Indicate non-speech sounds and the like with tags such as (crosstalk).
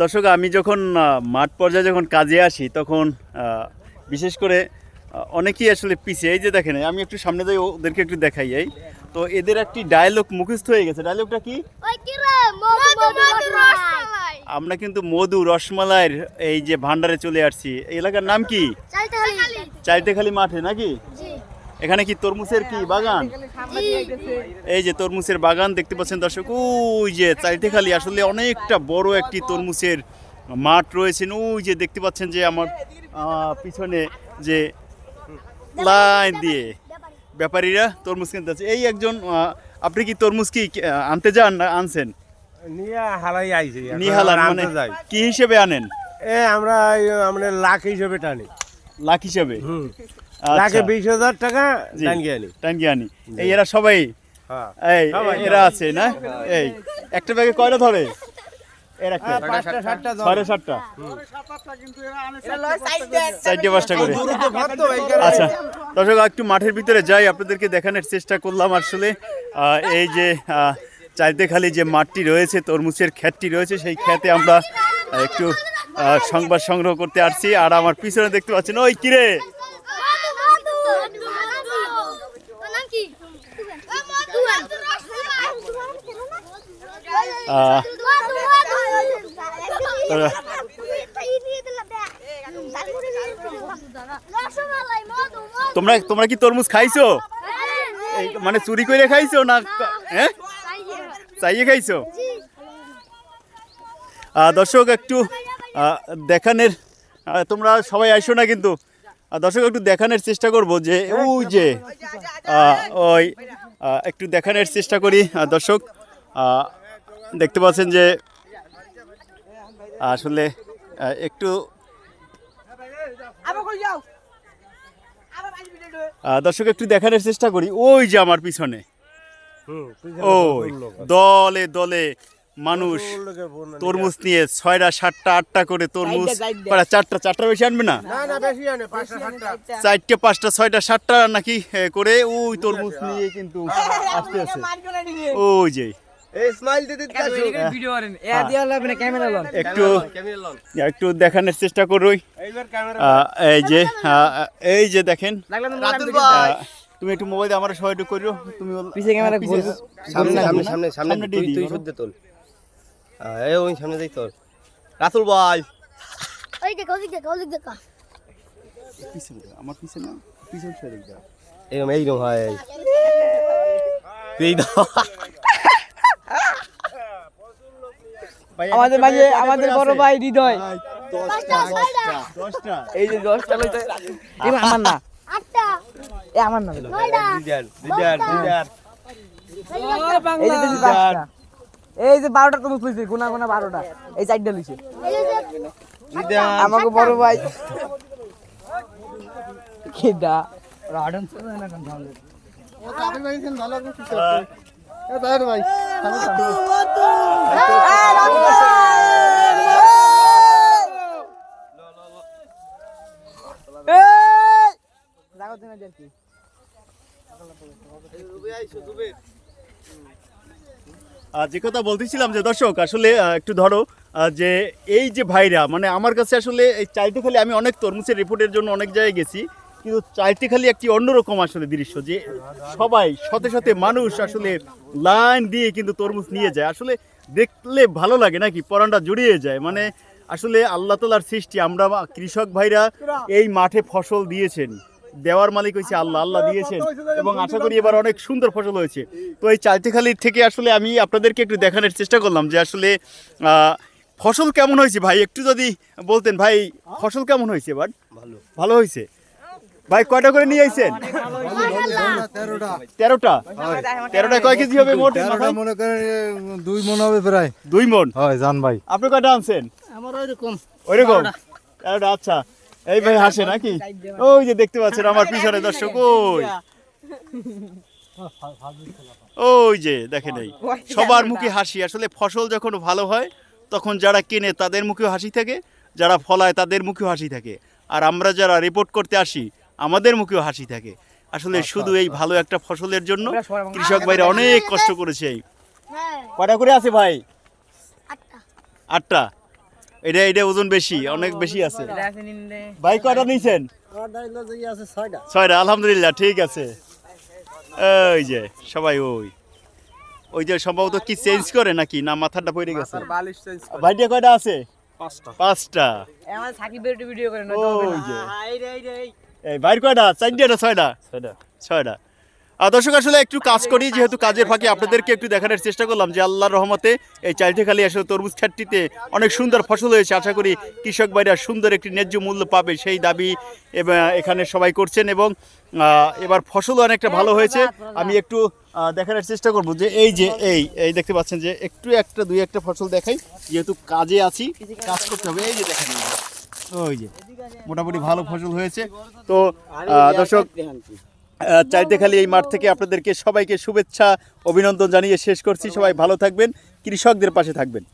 দর্শক আমি যখন মাঠ পর্যায়ে যখন কাজে আসি তখন বিশেষ করে অনেকেই আসলে পিছিয়ে এই যে দেখেন আমি একটু সামনে যাই ওদেরকে একটু দেখাই এই। তো এদের একটি ডায়লগ মুখস্থ হয়ে গেছে। ডায়লগটা কি? ওই কি রে মধু মধু রসমালাই। আমরা কিন্তু মধু রসমালাইয়ের এই যে ভান্ডারে চলে আসছি। এই এলাকার নাম কি? চাইতে খালি চাইতেখালি মাঠে নাকি? এখানে কি তরমুজের কি বাগান? এই যে তরমুজের বাগান দেখতে পাচ্ছেন দর্শক ওই যে চাইতেখালি আসলে অনেকটা বড় একটি তরমুজের মাঠ রয়েছেন ওই যে দেখতে পাচ্ছেন যে আমার পিছনে যে লাইন দিয়ে ব্যাপারীরা তরমুজ কিনতে আছে এই একজন আপনি কি তরমুজ কি আনতে যান না আনছেন? মানে কি হিসেবে আনেন? এ আমরা আমরা লাখ হিসেবে টানি। লাখ হিসেবে। লাখে বিশ হাজার টাকা এই এরা সবাই হ্যাঁ। এই এরা আছে না? এই একটা ব্যাগে কয়টা ধরে? এর একটা। হ্যাঁ। সাড়ে সাতটা। চারটে পাঁচটা করে। আচ্ছা দর্শক একটু মাঠের ভিতরে যাই আপনাদেরকে দেখানোর চেষ্টা করলাম আসলে। আহ, এই যে আহ, চাইতে খালি যে মাঠটি রয়েছে তরমুজের খ্যাতটি রয়েছে সেই খ্যাতে আমরা একটু আহ, সংবাদ সংগ্রহ করতে আসছি। আর আমার পিছনে দেখতে পাচ্ছেন ওই কিরে মধু মধু মধু তোর নাম কি মধু আহ, মধু তো- রসমালাই মধু মধু তোমরা তোমরা কি তরমুজ খাইছো? মানে চুরি করে খাইছো না হ্যাঁ? চাইয়ে খাইছো? দর্শক, একটু দেখানের তোমরা সবাই আইসো না কিন্তু। দর্শক, একটু দেখানোর চেষ্টা করব যে, ওই যে ওই একটু দেখানোর চেষ্টা করি। দর্শক দেখতে পাচ্ছেন যে আসলে একটু আহ, দর্শক একটু দেখানোর চেষ্টা করি। ওই যে আমার পিছনে। আছে। দলে দলে মানুষ। তরমুজ নিয়ে ছয়টা সাতটা আটটা করে তরমুজ প্রায় চারটা চারটা বেশি আনবে না? না না বেশি আনে পাঁচটা সাতটা। চারটে পাঁচটা ছয়টা সাতটা নাকি করে ওই তরমুজ নিয়ে কিন্তু (laughs) আসতে আছে ওই যে। লন। একটু একটু দেখানোর চেষ্টা করোই। এইবার ক্যামেরা আহ, এই যে এই যে দেখেন। তুমি একটু মোবাইল আমার একটু করিও। তুমি পিছে ক্যামেরা সামনে সামনে সামনে সামনে তুই তুই শুদ্ধ তোল। এই ওই সামনে যাই তোর রাতুল ভাই। ওই দেখো ওই দেখো ওই দেখো। পিছনে আমার পিছনে না, সরে দাও। এরম এইরম হয় দাও আমাদের মাঝে আমাদের বড় ভাই হৃদয়। দশটা। এই যে দশটা লইতে আমার না। এ আমার না। নয়টা। দিদার দিদার দিদার। এই যে বারোটা তো মুসলিছে গুনা গুনা বারোটা। এই চারটা লইছে আমাকে বড় ভাই। কেডা? রাডন না কোন ধান জাগো দিনা দের আহ, যে কথা বলতেছিলাম যে দর্শক আসলে একটু ধরো যে এই যে ভাইরা মানে আমার কাছে আসলে এই চাইতে খালি আমি অনেক তরমুজের রিপোর্টের জন্য অনেক জায়গায় গেছি। কিন্তু চাইতে খালি একটি অন্যরকম আসলে দৃশ্য যে সবাই শতে শতে মানুষ আসলে লাইন দিয়ে কিন্তু তরমুজ নিয়ে যায়। আসলে দেখলে ভালো লাগে নাকি? পরানটা জড়িয়ে যায়। মানে আসলে আল্লাহ তালার সৃষ্টি আমরা কৃষক ভাইরা এই মাঠে ফসল দিয়েছেন। দেওয়ার মালিক হয়েছে আল্লাহ। আল্লাহ দিয়েছেন এবং আশা করি এবার অনেক সুন্দর ফসল হয়েছে। তো এই চালতেখালির থেকে আসলে আমি আপনাদেরকে একটু দেখানোর চেষ্টা করলাম যে আসলে ফসল কেমন হয়েছে ভাই? একটু যদি বলতেন ভাই ফসল কেমন হয়েছে এবার? ভালো। ভালো হয়েছে? ভাই কয়টা করে নিয়ে আইছেন? তেরোটা? তেরোটা কয় কেজি হবে মোট? মনে করেন দুই মন হবে প্রায়। দুই মন? হয় জান ভাই। আপনি কয়টা আনছেন? আমার ওইরকম। ওইরকম? তেরোটা আচ্ছা। এই ভাই হাসে নাকি? ওই যে দেখতে পাচ্ছেন আমার পিছনে দর্শক ওই। ওই যে দেখেন এই সবার মুখে হাসি। আসলে ফসল যখন ভালো হয় তখন যারা কেনে তাদের মুখেও হাসি থাকে যারা ফলায় তাদের মুখেও হাসি থাকে। আর আমরা যারা রিপোর্ট করতে আসি আমাদের মুখেও হাসি থাকে। আসলে শুধু এই ভালো একটা ফসলের জন্য কৃষক ভাইরা অনেক কষ্ট করেছে এই। হ্যাঁ। কটা করে আছে ভাই? আটটা। আটটা? এটা এটা ওজন বেশি অনেক বেশি আছে। ভাই কয়টা নিয়েছেন ছয়টা আলহামদুলিল্লাহ ঠিক আছে। ওই যে সবাই ওই। ওই যে সম্ভবত কি চেঞ্জ করে নাকি না মাথাটা পড়ে গেছে? বালিশ ভাইটা কয়টা আছে? পাঁচটা। পাঁচটা। সাকিবের ভিডিও করে না ওই যে। এই বাইর কয়টা? চারটে না ছয়টা? ছয়টা। দর্শক আসলে একটু কাজ করি যেহেতু কাজের ফাঁকে আপনাদেরকে একটু দেখানোর চেষ্টা করলাম যে আল্লাহর রহমতে এই চালটিখালি আসলে তরমুজ ছাটটিতে অনেক সুন্দর ফসল হয়েছে। আশা করি কৃষক ভাইরা সুন্দর একটি ন্যায্য মূল্য পাবে সেই দাবি এখানে সবাই করছেন এবং এবার ফসলও অনেকটা ভালো হয়েছে। আমি একটু দেখানোর চেষ্টা করব যে এই যে এই এই দেখতে পাচ্ছেন যে একটু একটা দুই একটা ফসল দেখাই যেহেতু কাজে আছি কাজ করতে হবে। এই যে দেখেন। ওই যে মোটামুটি ভালো ফসল হয়েছে। তো দর্শক চাইতে খালি এই মাঠ থেকে আপনাদেরকে সবাইকে শুভেচ্ছা অভিনন্দন জানিয়ে শেষ করছি। সবাই ভালো থাকবেন কৃষকদের পাশে থাকবেন।